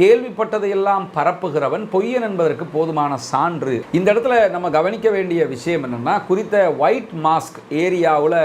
கேள்விப்பட்டதையெல்லாம் பரப்புகிறவன் பொய்யன் என்பதற்கு போதுமான சான்று. இந்த இடத்துல நம்ம கவனிக்க வேண்டிய விஷயம் என்னென்னா குறித்த ஒயிட் மாஸ்க் ஏரியாவில்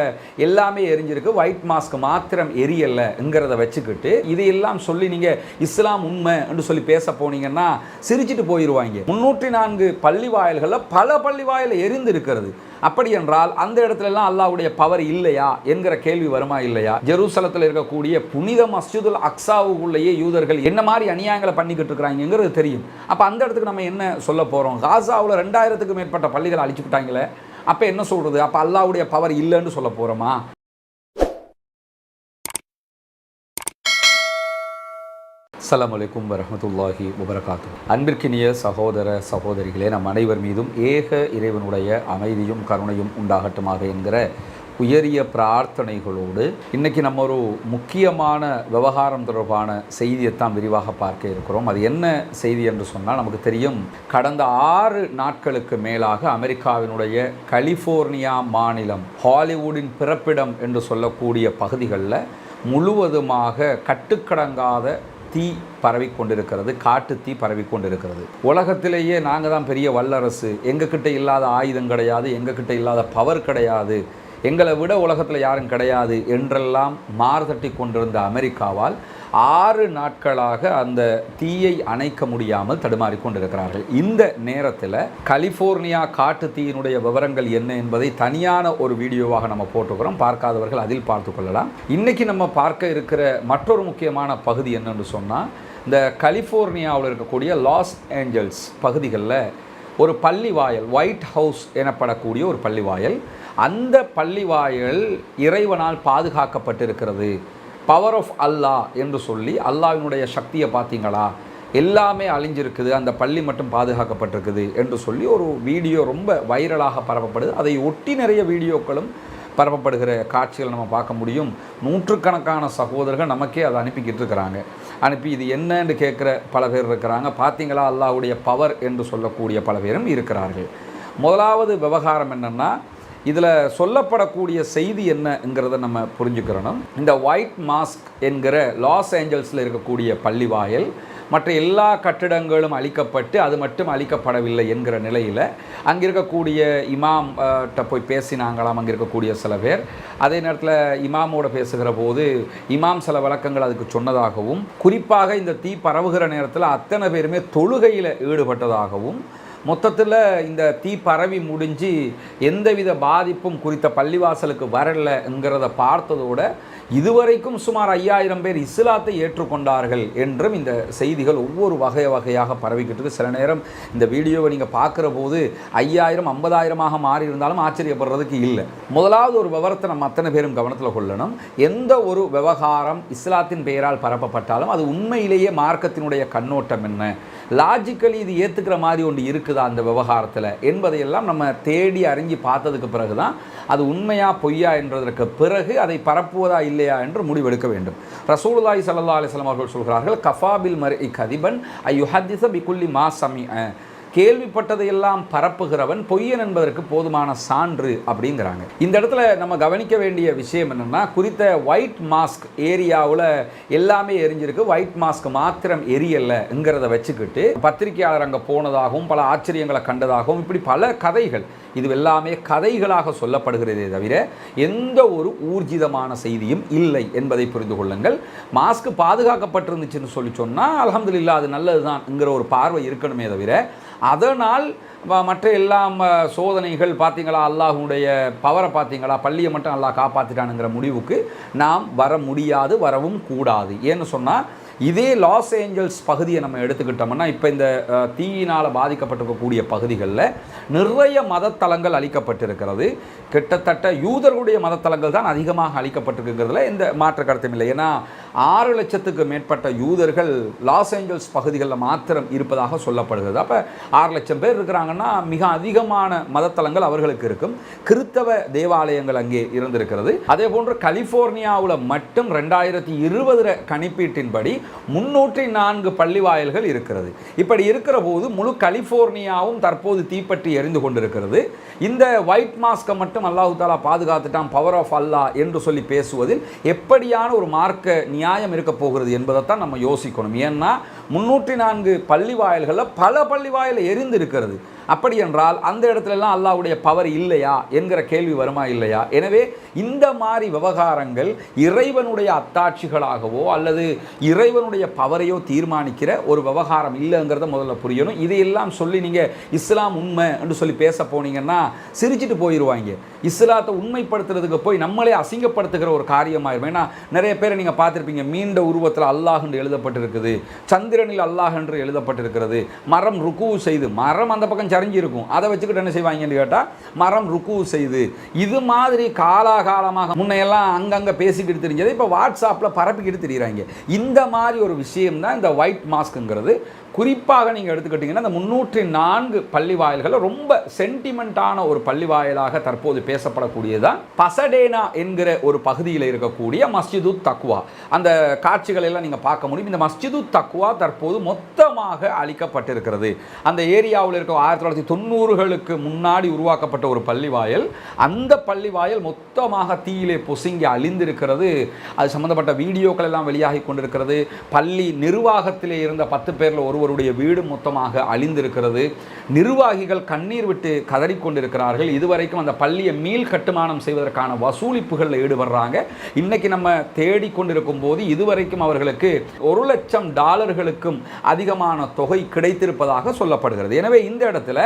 எல்லாமே எரிஞ்சிருக்கு. ஒயிட் மாஸ்க் மாத்திரம் எரியலைங்கிறத வச்சுக்கிட்டு இதையெல்லாம் சொல்லி நீங்கள் இஸ்லாம் உண்மை என்று சொல்லி பேச போனீங்கன்னா சிரிச்சிட்டு போயிடுவாங்க முன்னூற்றி நான்கு பள்ளி வாயில்களில் பல பள்ளி வாயில் எரிந்து இருக்கிறது அப்படி என்றால் அந்த இடத்துலலாம் அல்லாவுடைய பவர் இல்லையா என்கிற கேள்வி வருமா இல்லையா? ஜெருசலத்தில் இருக்கக்கூடிய புனித மஸ்ஜிதுல் அக்ஸாவுக்குள்ளேயே யூதர்கள் என்ன மாதிரி அநியாயங்களை பண்ணிக்கிட்டு இருக்கிறாங்கிறது தெரியும். அப்போ அந்த இடத்துக்கு நம்ம என்ன சொல்ல போகிறோம் காசாவில் ரெண்டாயிரத்துக்கு மேற்பட்ட பள்ளிகளை அழிச்சு விட்டாங்களே அப்போ என்ன சொல்கிறது அப்போ அல்லாஹ்வுடைய பவர் இல்லைன்னு சொல்ல போகிறோமா அஸ்லாம் அலைக்கும் வரமத்துல்லாஹி வபரகாத்து அன்பிற்கினிய சகோதர சகோதரிகளே நம் அனைவர் மீதும் ஏக இறைவனுடைய அமைதியும் கருணையும் உண்டாகட்டுமாக என்கிற உயரிய பிரார்த்தனைகளோடு இன்றைக்கி நம்ம ஒரு முக்கியமான விவகாரம் தொடர்பான செய்தியைத்தான் விரிவாக பார்க்க இருக்கிறோம். அது என்ன செய்தி என்று சொன்னால் நமக்கு தெரியும் கடந்த ஆறு நாட்களுக்கு மேலாக அமெரிக்காவினுடைய கலிஃபோர்னியா மாநிலம் ஹாலிவுட்டின் பிறப்பிடம் என்று சொல்லக்கூடிய பகுதிகளில் முழுவதுமாக கட்டுக்கடங்காத தீ பரவி கொண்டிருக்கிறது காட்டு தீ பரவி கொண்டிருக்கிறது உலகத்திலேயே நாங்கள் தான் பெரிய வல்லரசு. எங்ககிட்ட இல்லாத ஆயுதம் கிடையாது எங்ககிட்ட இல்லாத பவர் கிடையாது. எங்களை விட உலகத்தில் யாரும் கிடையாது என்றெல்லாம் மாறுதட்டி கொண்டிருந்த அமெரிக்காவால் ஆறு நாட்களாக அந்த தீயை அணைக்க முடியாமல் தடுமாறி கொண்டிருக்கிறார்கள். இந்த நேரத்தில் கலிஃபோர்னியா காட்டு தீயினுடைய விவரங்கள் என்ன என்பதை தனியான ஒரு வீடியோவாக நம்ம போட்டுக்கிறோம். பார்க்காதவர்கள் அதில் பார்த்து கொள்ளலாம். இன்றைக்கி நம்ம பார்க்க இருக்கிற மற்றொரு முக்கியமான பகுதி என்னென்னு சொன்னால் இந்த கலிஃபோர்னியாவில் இருக்கக்கூடிய லாஸ் ஏஞ்சல்ஸ் பகுதிகளில் ஒரு பள்ளி வாயல் ஒயிட் ஹவுஸ் எனப்படக்கூடிய ஒரு பள்ளி வாயல் அந்த பள்ளி வாயல் இறைவனால் பாதுகாக்கப்பட்டிருக்கிறது. பவர் ஆஃப் அல்லாஹ் என்று சொல்லி அல்லாவினுடைய சக்தியை பார்த்தீங்களா? எல்லாமே அழிஞ்சிருக்குது. அந்த பள்ளி மட்டும் பாதுகாக்கப்பட்டிருக்குது என்று சொல்லி ஒரு வீடியோ ரொம்ப வைரலாக பரப்பப்படுது. அதை ஒட்டி நிறைய வீடியோக்களும் பரப்பப்படுகிற காட்சிகள் நம்ம பார்க்க முடியும். நூற்றுக்கணக்கான சகோதரர்கள் நமக்கே அதை அனுப்பிக்கிட்டு இருக்கிறாங்க. அனுப்பி இது என்னன்னு கேட்குற பல பேர் இருக்கிறாங்க. பார்த்தீங்களா? அல்லாஹ்வுடைய பவர் என்று சொல்லக்கூடிய பல பேரும் இருக்கிறார்கள். முதலாவது விவகாரம் என்னென்னா இதில் சொல்லப்படக்கூடிய செய்தி என்னங்கிறத நம்ம புரிஞ்சுக்கிறணும். இந்த ஒயிட் மாஸ்க் என்கிற லாஸ் ஏஞ்சல்ஸில் இருக்கக்கூடிய பள்ளி வாயில் மற்ற எல்லா கட்டிடங்களும் அழிக்கப்பட்டு அது மட்டும் அழிக்கப்படவில்லை என்கிற நிலையில் அங்கே இருக்கக்கூடிய இமாம் போய் பேசினாங்களாம் அங்கே இருக்கக்கூடிய சில பேர். அதே நேரத்தில் இமாமோட பேசுகிற போது இமாம் சில வழக்கங்கள் அதுக்கு சொன்னதாகவும் குறிப்பாக இந்த தீ பரவுகிற நேரத்தில் அத்தனை பேருமே தொழுகையில் ஈடுபட்டதாகவும் மொத்தத்தில் இந்த தீ பரவி முடிஞ்சு எந்தவித பாதிப்பும் குறித்த பள்ளிவாசலுக்கு வரலைங்கிறத பார்த்ததோட இதுவரைக்கும் சுமார் ஐயாயிரம் பேர் இஸ்லாத்தை ஏற்றுக்கொண்டார்கள் என்றும் இந்த செய்திகள் ஒவ்வொரு வகை வகையாக பரவிக்கிட்டு இருக்கு. சில நேரம் இந்த வீடியோவை நீங்கள் பார்க்குற போது ஐயாயிரம் ஐம்பதாயிரமாக மாறி இருந்தாலும் ஆச்சரியப்படுறதுக்கு இல்லை. முதலாவது ஒரு விவரத்தை நம்ம அத்தனை பேரும் கவனத்தில் கொள்ளணும். எந்த ஒரு விவகாரம் இஸ்லாத்தின் பெயரால் பரப்பப்பட்டாலும் அது உண்மையிலேயே மார்க்கத்தினுடைய கண்ணோட்டம் என்ன? லாஜிக்கலி இது ஏற்றுக்கிற மாதிரி ஒன்று இருக்குதா அந்த விவகாரத்தில்? என்பதையெல்லாம் நம்ம தேடி அறிஞ்சு பார்த்ததுக்கு பிறகு தான் அது உண்மையா பொய்யா என்றதற்கு பிறகு அதை பரப்புவதா இல்லையா என்று முடிவெடுக்க வேண்டும். ரசூலுல்லாஹி சல்லா அலிஸ்லாம் அவர்கள் சொல்கிறார்கள் கஃபாபில் மர்இ கதிபன் ஐயுஹத்திஸ பிகுல்லி மா சமி கேள்விப்பட்டதையெல்லாம் பரப்புகிறவன் பொய்யன் என்பதற்கு போதுமான சான்று அப்படிங்கிறாங்க. இந்த இடத்துல நம்ம கவனிக்க வேண்டிய விஷயம் என்னென்னா குறித்த ஒயிட் மாஸ்க் ஏரியாவில் எல்லாமே எரிஞ்சிருக்கு. ஒயிட் மாஸ்க் மாத்திரம் எரியலைங்கிறத வச்சுக்கிட்டு பத்திரிகையாளர் அங்கே போனதாகவும் பல ஆச்சரியங்களை கண்டதாகவும் இப்படி பல கதைகள் இது எல்லாமே கதைகளாக சொல்லப்படுகிறதே தவிர எந்த ஒரு ஊர்ஜிதமான செய்தியும் இல்லை என்பதை புரிந்து கொள்ளுங்கள். மாஸ்க் பாதுகாக்கப்பட்டிருந்துச்சுன்னு சொல்லி சொன்னால் அல்ஹம்துலில்லாஹ் அது நல்லதுதான்ங்கிற ஒரு பார்வை இருக்கணுமே தவிர அதனால் மற்ற எல்லாம் சோதனைகள் பார்த்தீங்களா அல்லாஹுடைய பவரை பார்த்தீங்களா பள்ளியை மட்டும் அல்லாஹ் காப்பாற்றிட்டானுங்கிற முடிவுக்கு நாம் வர முடியாது வரவும் கூடாது. ஏன்னு சொன்னால் இதே லாஸ் ஏஞ்சல்ஸ் பகுதியை நம்ம எடுத்துக்கிட்டோம்னா இப்போ இந்த தீயினால் பாதிக்கப்பட்டிருக்கக்கூடிய பகுதிகளில் நிறைய மதத்தலங்கள் அளிக்கப்பட்டிருக்கிறது கிட்டத்தட்ட யூதர்களுடைய மதத்தலங்கள் தான் அதிகமாக அளிக்கப்பட்டிருக்குங்கிறதுல இந்த மாற்று கருத்தும் இல்லை. ஏன்னா ஆறு லட்சத்துக்கு மேற்பட்ட யூதர்கள் லாஸ் ஏஞ்சல்ஸ் பகுதிகளில் மாத்திரம் இருப்பதாக சொல்லப்படுகிறது. அப்போ ஆறு லட்சம் பேர் இருக்கிறாங்கன்னா மிக அதிகமான மதத்தலங்கள் அவர்களுக்கு இருக்கும். கிறித்தவ தேவாலயங்கள் அங்கே இருந்திருக்கிறது. அதே போன்று கலிஃபோர்னியாவில் மட்டும் ரெண்டாயிரத்தி இருபது கணிப்பீட்டின்படி முன்னூற்றி நான்கு பள்ளிவாயல்கள் இருக்கிறது. இப்படி இருக்கிற போது முழு கலிஃபோர்னியாவும் தற்போது தீப்பற்றி எரிந்து கொண்டிருக்கிறது. இந்த ஒயிட் மாஸ்கை மட்டும் அல்லாஹு தாலா பாதுகாத்துட்டான் பவர் ஆஃப் அல்லாஹ் என்று சொல்லி பேசுவதில் எப்படியான ஒரு மார்க்க நியாயம் இருக்க போகிறது என்பதைத்தான் நம்ம யோசிக்கணும். ஏன்னா முன்னூற்றி நான்கு பள்ளி வாயில்களில் பல பள்ளி வாயில் எரிந்து இருக்கிறது அப்படி என்றால் அந்த இடத்துலலாம் அல்லாவுடைய பவர் இல்லையா என்கிற கேள்வி வருமா இல்லையா? எனவே இந்த மாதிரி விவகாரங்கள் இறைவனுடைய அத்தாட்சிகளாகவோ அல்லது இறைவனுடைய பவரையோ தீர்மானிக்கிற ஒரு விவகாரம் இல்லைங்கிறத முதல்ல புரியணும். இதையெல்லாம் சொல்லி நீங்கள் இஸ்லாம் உண்மை என்று சொல்லி பேச போனீங்கன்னா சிரிச்சிட்டு போயிடுவாங்க இஸ்லாத்தை உண்மைப்படுத்துறதுக்கு போய் நம்மளே அசிங்கப்படுத்துகிற ஒரு காரியமாயிரும். ஏன்னா நிறைய பேரை நீங்கள் பார்த்துருப்பீங்க மீண்ட உருவத்தில் அல்லாஹ் என்று எழுதப்பட்டிருக்குது. சந்திரனில் அல்லாஹ் என்று எழுதப்பட்டிருக்கிறது. மரம் ருக்கு செய்து மரம் அந்த பக்கம் சரிஞ்சு இருக்கும். அதை வச்சுக்கிட்டு என்ன செய்வாங்கன்னு கேட்டால் மரம் ருக்கு செய்து. இது மாதிரி காலாகாலமாக முன்னையெல்லாம் அங்கங்கே பேசிக்கிட்டு தெரிஞ்சது இப்போ வாட்ஸ்அப்பில் பரப்பிக்கிட்டு தெரியுறாங்க. இந்த மாதிரி ஒரு விஷயம் தான் இந்த ஒயிட் மாஸ்க்குங்கிறது குறிப்பாக நீங்கள் எடுத்துக்கிட்டிங்கன்னா இந்த முன்னூற்றி நான்கு பள்ளி வாயில்களை ரொம்ப சென்டிமெண்ட்டான ஒரு பள்ளி வாயிலாக தற்போது பேசப்படக்கூடியதான் பசடேனா என்கிற ஒரு பகுதியில் இருக்கக்கூடிய மஸ்ஜிது தக்வா. அந்த காட்சிகள் எல்லாம் நீங்கள் பார்க்க முடியும். இந்த மஸ்ஜிது தக்குவா தற்போது மொத்தமாக அழிக்கப்பட்டிருக்கிறது. அந்த ஏரியாவில் இருக்க ஆயிரத்தி தொள்ளாயிரத்தி தொண்ணூறுகளுக்கு முன்னாடி உருவாக்கப்பட்ட ஒரு பள்ளிவாயல் அந்த பள்ளிவாயல் மொத்தமாக தீயிலே பொசுங்கி அழிந்திருக்கிறது. அது சம்பந்தப்பட்ட வீடியோக்கள் எல்லாம் வெளியாகி கொண்டிருக்கிறது. பள்ளி நிர்வாகத்திலே இருந்த பத்து பேரில் ஒருவருடைய வீடு மொத்தமாக அழிந்திருக்கிறது. நிர்வாகிகள் கண்ணீர் விட்டு கதறிக்கொண்டிருக்கிறார்கள். இதுவரைக்கும் அந்த பள்ளியை மீள் கட்டுமானம் செய்வதற்கான வசூலிப்புகளில் ஈடுபடுறாங்க. இன்னைக்கு நம்ம தேடிக்கொண்டிருக்கும் போது இதுவரைக்கும் அவர்களுக்கு ஒரு லட்சம் டாலர்களுக்கும் அதிகமான தொகை கிடைத்திருப்பதாக சொல்லப்படுகிறது. எனவே இந்த இடத்துல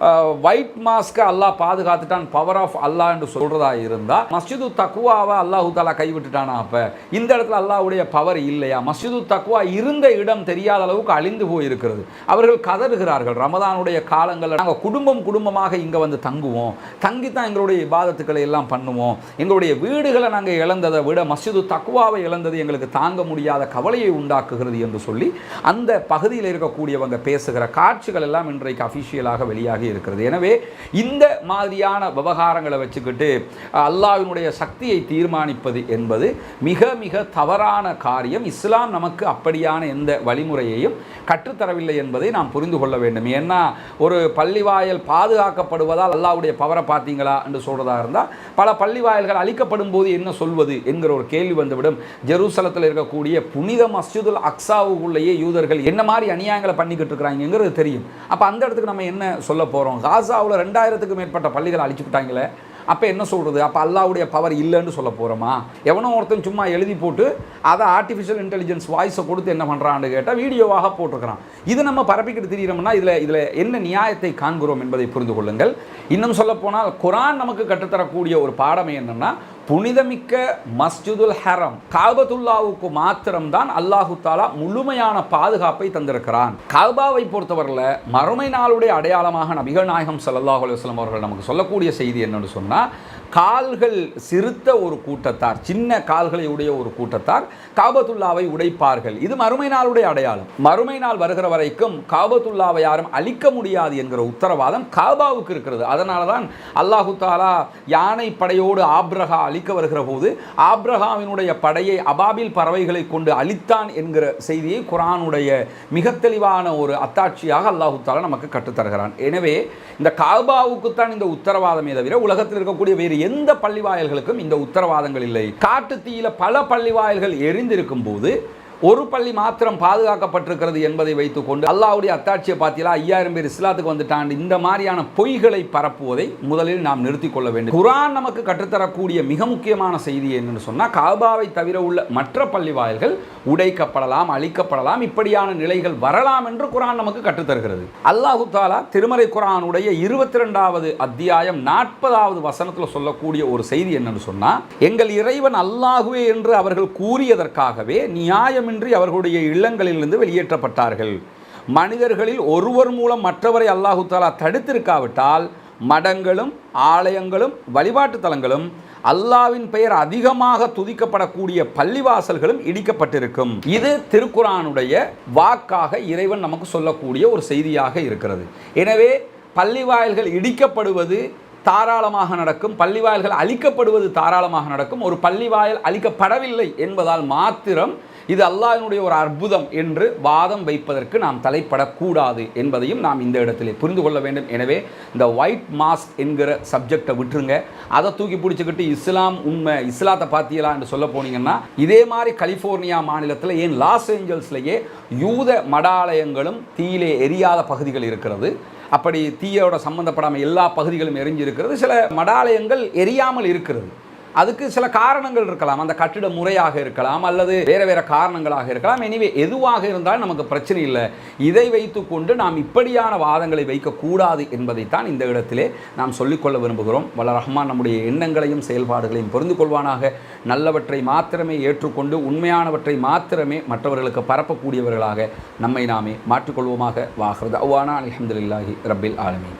ஒயிட் மாஸ்க்கை அல்லாஹ் பாதுகாத்துட்டான் பவர் ஆஃப் அல்லாஹ் என்று சொல்கிறதா இருந்தால் மஸ்ஜிது தக்குவாவை அல்லாஹு தாலா கைவிட்டுட்டானா அப்போ? இந்த இடத்துல அல்லாஹுடைய பவர் இல்லையா? மஸ்ஜிது தக்குவா இருந்த இடம் தெரியாத அளவுக்கு அழிந்து போயிருக்கிறது. அவர்கள் கதறுகிறார்கள். ரமதானுடைய காலங்களில் நாங்கள் குடும்பம் குடும்பமாக இங்கே வந்து தங்குவோம். தங்கி தான் எங்களுடைய இபாதத்துக்களை எல்லாம் பண்ணுவோம். எங்களுடைய வீடுகளை நாங்கள் இழந்ததை விட மஸ்ஜிது தக்குவாவை இழந்தது எங்களுக்கு தாங்க முடியாத கவலையை உண்டாக்குகிறது என்று சொல்லி அந்த பகுதியில் இருக்கக்கூடியவங்க பேசுகிற காட்சிகள் எல்லாம் இன்றைக்கு அஃபிஷியலாக வெளியாகி இருக்கிறது. எனவே இந்த மாதிரியான விவகாரங்களை வச்சுக்கிட்டு அல்லாவினுடைய சக்தியை தீர்மானிப்பது என்பது மிக மிக தவறான காரியம். இஸ்லாம் நமக்கு அப்படியான எந்த வழிமுறையையும் கற்றுத்தரவில்லை என்பதை நாம் புரிந்து கொள்ள வேண்டும். ஏன்னா ஒரு பள்ளிவாயல் பாதுகாக்கப்படுவதால் அல்லாவுடைய பவரை பார்த்தீங்களா என்று சொல்றதா இருந்தால் பல பள்ளிவாயல்கள் அழிக்கப்படும் போது என்ன சொல்வது என்கிற ஒரு கேள்வி வந்துவிடும். ஜெருசலத்தில் இருக்கக்கூடிய புனித மஸ்ஜிதுல் அக்ஸாவுக்குள்ளேயே யூதர்கள் என்ன மாதிரி அநியாயங்களை பண்ணிக்கிட்டு இருக்கிறாங்கிறது தெரியும். அப்போ அந்த இடத்துக்கு நம்ம என்ன சொல்ல போகிறோம் காசாவில் ரெண்டாயிரத்துக்கு மேற்பட்ட பள்ளிகளை அழிச்சுக்கிட்டாங்களே. அப்போ என்ன சொல்கிறது அப்போ அல்லாவுடைய பவர் இல்லைன்னு சொல்ல போகிறோமா எவனோ ஒருத்தன் சும்மா எழுதி போட்டு அதை ஆர்டிஃபிஷியல் இன்டெலிஜென்ஸ் வாய்ஸை கொடுத்து என்ன பண்ணுறான்னு கேட்டால் வீடியோவாக போட்டிருக்கிறான். இது நம்ம பரப்பிக்கிட்டு தெரிகிறோம்னா இதில் இதில் என்ன நியாயத்தை காண்கிறோம் என்பதை புரிந்து கொள்ளுங்கள். இன்னும் சொல்லப்போனால் குரான் நமக்கு கற்றுத்தரக்கூடிய ஒரு பாடம் என்னன்னா புனிதமிக்க மஸ்ஜிதுல் ஹரம் காபத்துல்லாவுக்கு மாத்திரம்தான் அல்லாஹு தாலா முழுமையான பாதுகாப்பை தந்திருக்கிறான். காபாவை பொறுத்தவரையில் மறுமை நாளுடைய அடையாளமாக நபிகள் நாயகம் சல்லாஹ் அலுவலம் அவர்கள் நமக்கு சொல்லக்கூடிய செய்தி என்னன்னு சொன்னால் கால்கள் சிறுத்த ஒரு கூட்டத்தார் சின்ன கால்களை உடைய ஒரு கூட்டத்தார் காபத்துல்லாவை உடைப்பார்கள். இது மறுமை நாளுடைய அடையாளம். மறுமை நாள் வருகிற வரைக்கும் காபத்துல்லாவை யாரும் அழிக்க முடியாது என்கிற உத்தரவாதம் காபாவுக்கு இருக்கிறது. அதனால தான் அல்லாஹு தாலா யானை படையோடு ஆப்ரஹா அழிக்க வருகிற போது ஆப்ரஹாவினுடைய படையை அபாபில் பறவைகளை கொண்டு அழித்தான் என்கிற செய்தியை குரானுடைய மிக தெளிவான ஒரு அத்தாட்சியாக அல்லாஹு தாலா நமக்கு கற்றுத்தருகிறான். எனவே இந்த காபாவுக்குத்தான் இந்த உத்தரவாதமே தவிர உலகத்தில் இருக்கக்கூடிய வேறு எந்த பள்ளிவாயல்களுக்கும் இந்த உத்தரவாதங்கள் இல்லை. காட்டு தீயில பல பள்ளிவாயல்கள் எரிந்திருக்கும் போது ஒரு பள்ளி மாத்திரம் பாதுகாக்கப்பட்டிருக்கிறது என்பதை வைத்துக்கொண்டு அல்லாவுடைய அத்தாட்சியை பார்த்தீங்களா ஐயாயிரம் பேர் இஸ்லாத்துக்கு வந்துட்டான் இந்த மாதிரியான பொய்களை பரப்புவதை முதலில் நாம் நிறுத்திக் கொள்ள வேண்டும். குரான் நமக்கு கற்றுத்தரக்கூடிய மிக முக்கியமான செய்தி என்னன்னு சொன்னால் காபாவை தவிர உள்ள மற்ற பள்ளி வாயில்கள் உடைக்கப்படலாம் அழிக்கப்படலாம் இப்படியான நிலைகள் வரலாம் என்று குரான் நமக்கு கற்றுத்தருகிறது. அல்லாஹு தாலா திருமலை குரானுடைய இருபத்தி ரெண்டாவது அத்தியாயம் நாற்பதாவது வசனத்தில் சொல்லக்கூடிய ஒரு செய்தி என்னன்னு சொன்னால் எங்கள் இறைவன் அல்லாஹுவே என்று அவர்கள் கூறியதற்காகவே நியாயம் நியாயமின்றி அவர்களுடைய இல்லங்களிலிருந்து வெளியேற்றப்பட்டார்கள். மனிதர்களில் ஒருவர் மூலம் மற்றவரை அல்லாஹு தாலா தடுத்திருக்காவிட்டால் மடங்களும் ஆலயங்களும் வழிபாட்டு தலங்களும் அல்லாவின் பெயர் அதிகமாக துதிக்கப்படக்கூடிய பள்ளிவாசல்களும் இடிக்கப்பட்டிருக்கும். இது திருக்குறானுடைய வாக்காக இறைவன் நமக்கு சொல்லக்கூடிய ஒரு செய்தியாக இருக்கிறது. எனவே பள்ளிவாயல்கள் இடிக்கப்படுவது தாராளமாக நடக்கும் பள்ளிவாயல்கள் அழிக்கப்படுவது தாராளமாக நடக்கும். ஒரு பள்ளிவாயல் அழிக்கப்படவில்லை என்பதால் மாத்திரம் இது அல்லாஹினுடைய ஒரு அற்புதம் என்று வாதம் வைப்பதற்கு நாம் தலைப்படக்கூடாது என்பதையும் நாம் இந்த இடத்திலே புரிந்து கொள்ள வேண்டும். எனவே இந்த ஒயிட் மாஸ்க் என்கிற சப்ஜெக்டை விட்டுருங்க. அதை தூக்கி பிடிச்சிக்கிட்டு இஸ்லாம் உண்மை இஸ்லாத்தை பார்த்தீங்களா என்று சொல்ல போனீங்கன்னா இதே மாதிரி கலிஃபோர்னியா மாநிலத்தில் ஏன் லாஸ் ஏஞ்சல்ஸ்லேயே யூத மடாலயங்களும் தீயிலே எரியாத பகுதிகள் இருக்கிறது. அப்படி தீயோட சம்பந்தப்படாமல் எல்லா பகுதிகளும் எரிஞ்சு இருக்கிறது சில மடாலயங்கள் எரியாமல் இருக்கிறது. அதுக்கு சில காரணங்கள் இருக்கலாம். அந்த கட்டிட முறையாக இருக்கலாம் அல்லது வேற வேற காரணங்களாக இருக்கலாம். எனிவே எதுவாக இருந்தாலும் நமக்கு பிரச்சனை இல்லை. இதை வைத்துக்கொண்டு நாம் இப்படியான வாதங்களை வைக்கக்கூடாது என்பதைத்தான் இந்த இடத்திலே நாம் சொல்லிக்கொள்ள விரும்புகிறோம். வல்ல ரஹ்மான் நம்முடைய எண்ணங்களையும் செயல்பாடுகளையும் புரிந்து கொள்வானாக. நல்லவற்றை மாத்திரமே ஏற்றுக்கொண்டு உண்மையானவற்றை மாத்திரமே மற்றவர்களுக்கு பரப்பக்கூடியவர்களாக நம்மை நாமே மாற்றிக்கொள்வோமாக. வாகிறது அவ்வானா அலமதுல்லாஹி ரப்பில் ஆலமி